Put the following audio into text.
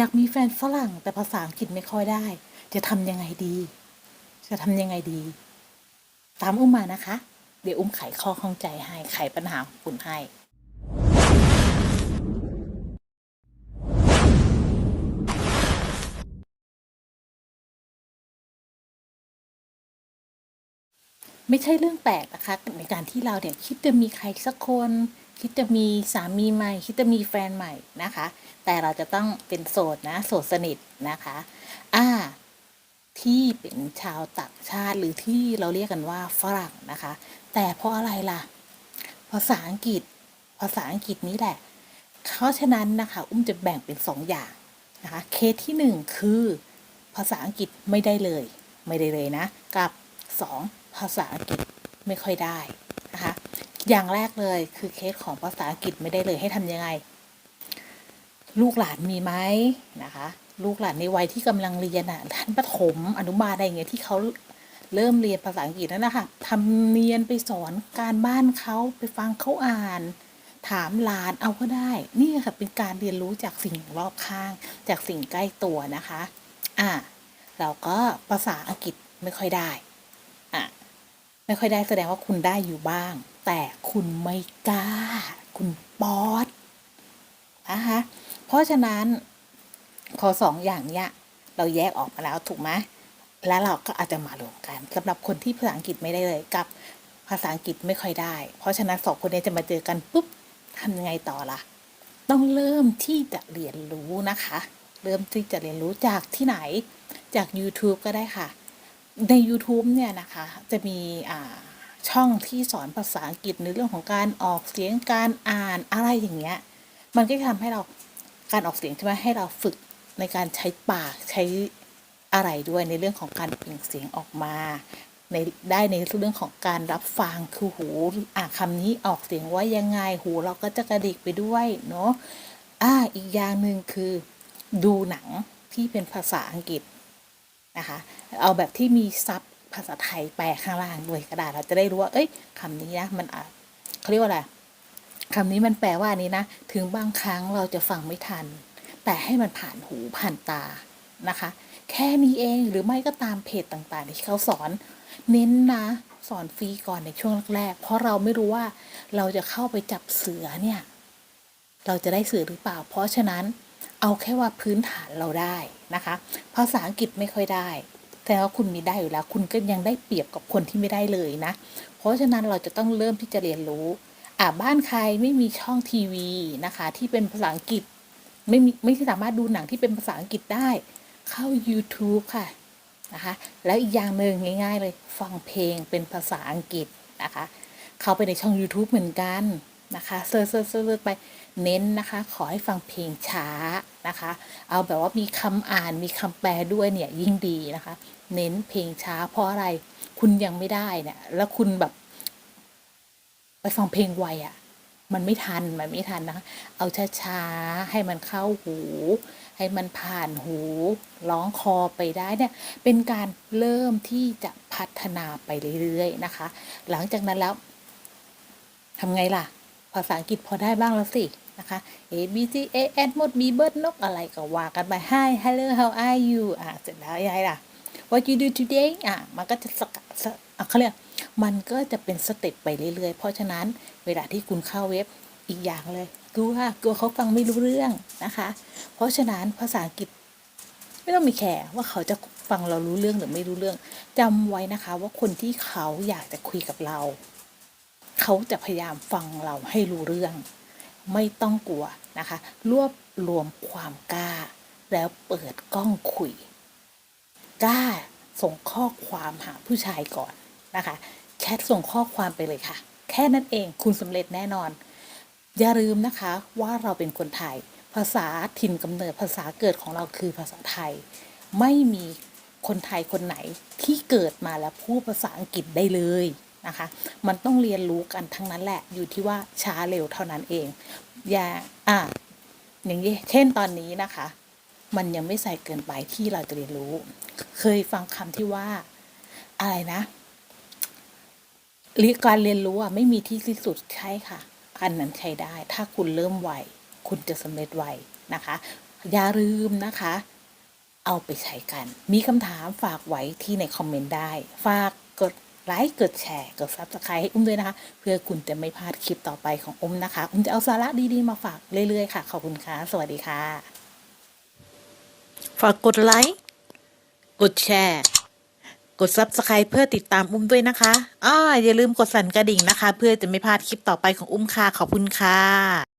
อยากมีแฟนฝรั่งแต่ภาษาอังกฤษไม่ค่อยได้ จะทำยังไงดี จะทำยังไงดี ตามอุ้มมานะคะ เดี๋ยวอุ้มไขข้อข้องใจให้ไขปัญหาคุณให้ไม่ใช่เรื่องแปลกนะคะในการที่เราเนี่ยคิดจะมีใครสักคน คิดจะมีสามีใหม่ คิดจะมีแฟนใหม่นะคะ แต่เราจะต้องเป็นโสดนะ โสดสนิทนะคะ อ่า ที่เป็นชาวต่างชาติหรือที่เราเรียกกันว่าฝรั่งนะคะ แต่เพราะอะไรล่ะ ภาษาอังกฤษ ภาษาอังกฤษนี้แหละ เพราะฉะนั้นนะคะ อุ้มจะแบ่งเป็นสองอย่างนะคะ เคสที่หนึ่งคือภาษาอังกฤษไม่ได้เลย ไม่ได้เลยนะ กับสองภาษาอังกฤษไม่ค่อยได้ อย่างแรกเลยคือเคสของภาษาอังกฤษไม่ได้เลยให้ทำยังไง ลูกหลานมีไหมนะคะ ลูกหลานในวัยที่กำลังเรียนอะท่านประถมอนุบาลอะไรอย่างเงี้ยที่เขาเริ่มเรียนภาษาอังกฤษนั่นนะคะทำเนียนไปสอนการบ้านเขาไปฟังเขาอ่าน ถามหลานเอาก็ได้ นี่ค่ะเป็นการเรียนรู้จากสิ่งรอบข้าง จากสิ่งใกล้ตัวนะคะ อ่าเราก็ภาษาอังกฤษไม่ค่อยได้ อะ ไม่ค่อยได้แสดงว่าคุณได้อยู่บ้าง แต่คุณไม่กล้า คุณป๊อดนะคะเพราะฉะนั้นพอสองอย่างเนี้ยเราแยกออกมาแล้วถูกไหมแล้วเราก็อาจจะมารวมกันสำหรับคนที่ภาษาอังกฤษไม่ได้เลยกับภาษาอังกฤษไม่ค่อยได้ เพราะฉะนั้นสองคนนี้จะมาเจอกันปุ๊บทำยังไงต่อล่ะ ต้องเริ่มที่จะเรียนรู้นะคะ เริ่มที่จะเรียนรู้จากที่ไหนจาก YouTube ก็ได้ค่ะ ใน YouTube เนี่ยนะคะ จะมีอ่า ช่องที่สอนภาษาอังกฤษในเรื่องของการออกเสียงการอ่านอะไรอย่างเงี้ย มันก็จะทำให้เราการออกเสียงใช่ไหมให้เราฝึกในการใช้ปากใช้อะไรด้วยในเรื่องของการเปล่งเสียงออกมาในได้ในเรื่องของการรับฟังคือหูอ่าคำนี้ออกเสียงว่ายังไงหูเราก็จะกระดิกไปด้วยเนาะอ่าอีกอย่างหนึ่งคือดูหนังที่เป็นภาษาอังกฤษนะคะเอาแบบที่มีซับ ภาษาไทยแปลข้างล่างด้วยก็ได้เราจะได้รู้ว่า เอ้ยคำนี้นะ มันอะเขาเรียกว่าอะไรคำนี้มันแปลว่าอันนี้นะ ถึงบางครั้งเราจะฟังไม่ทัน แต่ให้มันผ่านหูผ่านตานะคะ แค่นี้เองหรือไม่ก็ตามเพจต่างๆ ที่เขาสอน เน้นนะสอนฟรีก่อนในช่วงแรกๆ เพราะเราไม่รู้ว่าเราจะเข้าไปจับเสือเนี่ย เราจะได้เสือหรือเปล่า เพราะฉะนั้นเอาแค่ว่าพื้นฐานเราได้นะคะ ภาษาอังกฤษไม่ค่อยได้ แต่ว่าคุณมีได้อยู่แล้ว คุณก็ยังได้เปรียบกับคนที่ไม่ได้เลยนะ เพราะฉะนั้นเราจะต้องเริ่มที่จะเรียนรู้อ่าบ้านใครไม่มีช่องทีวีนะคะ ที่เป็นภาษาอังกฤษไม่มีไม่สามารถดูหนังที่เป็นภาษาอังกฤษได้เข้า YouTube ค่ะนะคะ แล้วอีกอย่างหนึ่งง่าย ๆ เลยฟังเพลงเป็นภาษาอังกฤษนะคะ เข้าไปในช่อง YouTube เหมือนกันนะคะเซิร์ชเซิร์ชเซิร์ชไปเน้นนะคะ ขอให้ฟังเพลงช้านะคะ เอาแบบว่ามีคำอ่านมีคำแปลด้วยเนี่ยยิ่งดีนะคะ เน้นเพลงช้า เพราะอะไรคุณยังไม่ได้เนี่ยแล้วคุณแบบ ไปฟังเพลงไวอะ่ะ มันไม่ทันมันไม่ทันนะเอาช้าๆให้มันเข้าหู ให้มันผ่านหูร้องคอไปได้เนี่ย เป็นการเริ่มที่จะพัฒนาไปเรื่อยๆนะคะ หลังจากนั้นแล้วทำไงล่ะ ภาษาอังกฤษพอได้บ้างแล้วสินะคะ A B C A S หมด B เบิร์ดนกอะไรก็ว่ากันไป Hi Hello How are you อะเสร็จแล้วยังไงล่ะ What you do today อะมันก็จะสกสอะเขาเรียกมันก็จะเป็นสเต็ปไปเรื่อยๆ เพราะฉะนั้นเวลาที่คุณเข้าเว็บอีกอย่างเลยกลัวกลัวเขาฟังไม่รู้เรื่องนะคะ เพราะฉะนั้นภาษาอังกฤษ ไม่ต้องมีแคร์ว่าเขาจะฟังเรารู้เรื่องหรือไม่รู้เรื่องจำไว้นะคะว่าคนที่เขาอยากจะคุยกับเรา เขาจะพยายามฟังเราให้รู้เรื่อง ไม่ต้องกลัวนะคะ รวบรวมความกล้า แล้วเปิดกล้องคุย กล้าส่งข้อความหาผู้ชายก่อนนะคะ แชทส่งข้อความไปเลยค่ะ แค่นั้นเองคุณสำเร็จแน่นอน อย่าลืมนะคะว่าเราเป็นคนไทย ภาษาถิ่นกำเนิดภาษาเกิดของเราคือภาษาไทย ไม่มีคนไทยคนไหนที่เกิดมาแล้วพูดภาษาอังกฤษได้เลยนะคะ มันต้องเรียนรู้กันทั้งนั้นแหละ อยู่ที่ว่าช้าเร็วเท่านั้นเอง อย่าอะอย่างนี้เช่นตอนนี้นะคะ มันยังไม่ใส่เกินไปที่เราจะเรียนรู้ เคยฟังคำที่ว่า อะไรนะรีการเรียนรู้อะไม่มีที่สิ้นสุดใช่ค่ะ อันนั้นใช้ได้ ถ้าคุณเริ่มไวคุณจะสำเร็จไวนะคะ อย่าลืมนะคะ เอาไปใช้กัน มีคำถามฝากไว้ที่ในคอมเมนต์ได้ ฝากกดไลค์กดแชร์กดซับสไครต์ให้อุ้มด้วยนะคะ เพื่อคุณจะไม่พลาดคลิปต่อไปของอุ้มนะคะ อุ้มจะเอาสาระดีๆมาฝากเรื่อยๆค่ะ ขอบคุณค่ะ สวัสดีค่ะ ฝากกดไลค์ กดแชร์ กด Subscribe เพื่อติดตามอุ้มด้วยนะคะอ้าอย่าลืมกดสั่นกระดิ่งนะคะ เพื่อจะไม่พลาดคลิปต่อไปของอุ้มค่ะ ขอบคุณค่ะ